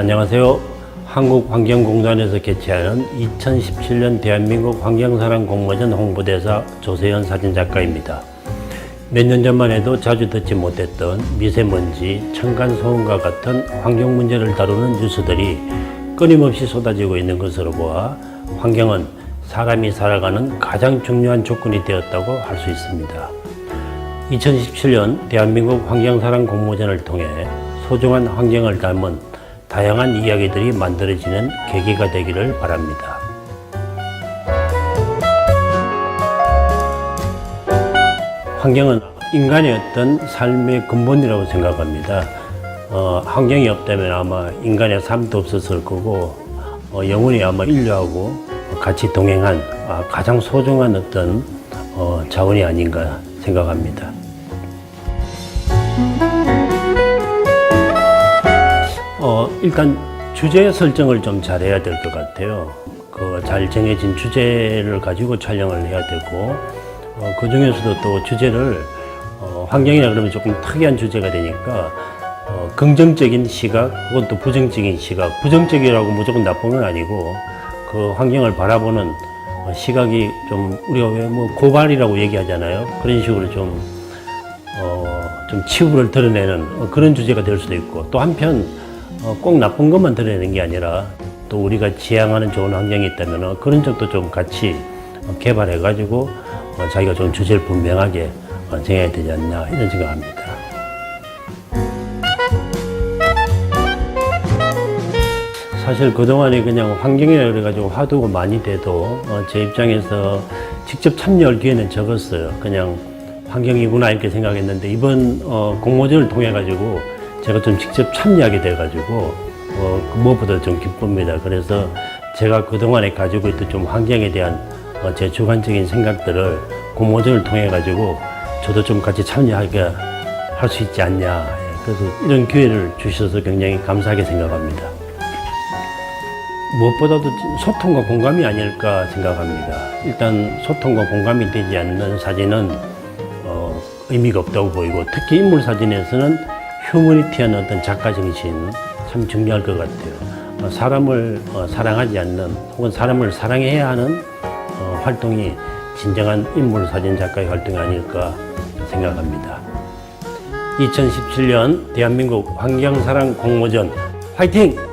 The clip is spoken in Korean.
안녕하세요. 한국환경공단에서 개최하는 2017년 대한민국 환경사랑 공모전 홍보대사 조세현 사진작가입니다. 몇 년 전만 해도 자주 듣지 못했던 미세먼지, 층간소음과 같은 환경 문제를 다루는 뉴스들이 끊임없이 쏟아지고 있는 것으로 보아 환경은 사람이 살아가는 가장 중요한 조건이 되었다고 할 수 있습니다. 2017년 대한민국 환경사랑 공모전을 통해 소중한 환경을 담은 다양한 이야기들이 만들어지는 계기가 되기를 바랍니다. 환경은 인간의 어떤 삶의 근본이라고 생각합니다. 어, 환경이 없다면 아마 인간의 삶도 없었을 거고 어, 영원히 아마 인류하고 같이 동행한 아, 가장 소중한 어떤 어, 자원이 아닌가 생각합니다. 일단 주제 설정을 좀 잘해야 될 것 같아요. 그 잘 정해진 주제를 가지고 촬영을 해야 되고 어, 그 중에서도 또 주제를 어, 환경이라 그러면 조금 특이한 주제가 되니까 어, 긍정적인 시각 혹은 또 부정적인 시각 부정적이라고 무조건 나쁜 건 아니고 그 환경을 바라보는 어, 시각이 좀 우리가 왜 뭐 고발이라고 얘기하잖아요 그런 식으로 좀 어, 좀 치부를 드러내는 어, 그런 주제가 될 수도 있고 또 한편 어, 꼭 나쁜 것만 드러내는 게 아니라 또 우리가 지향하는 좋은 환경이 있다면 어, 그런 쪽도 좀 같이 어, 개발해가지고 어, 자기가 좀 주제를 분명하게 어, 정해야 되지 않나 이런 생각합니다. 사실 그동안에 그냥 환경이라 그래가지고 화두가 많이 돼도 어, 제 입장에서 직접 참여할 기회는 적었어요. 그냥 환경이구나 이렇게 생각했는데 이번 어, 공모전을 통해 가지고 제가 좀 직접 참여하게 돼 가지고 어, 그 무엇보다 좀 기쁩니다. 그래서 제가 그동안에 가지고 있던 좀 환경에 대한 어, 제 주관적인 생각들을 공모전을 통해 가지고 저도 좀 같이 참여하게 할 수 있지 않냐. 예, 그래서 이런 기회를 주셔서 굉장히 감사하게 생각합니다. 무엇보다도 소통과 공감이 아닐까 생각합니다. 일단 소통과 공감이 되지 않는 사진은 어, 의미가 없다고 보이고 특히 인물 사진에서는 휴머니티한 어떤 작가 정신 참 중요할 것 같아요. 어, 사람을 어, 사랑하지 않는 혹은 사람을 사랑해야 하는 어, 활동이 진정한 인물 사진 작가의 활동이 아닐까 생각합니다. 2017년 대한민국 환경사랑 공모전 화이팅!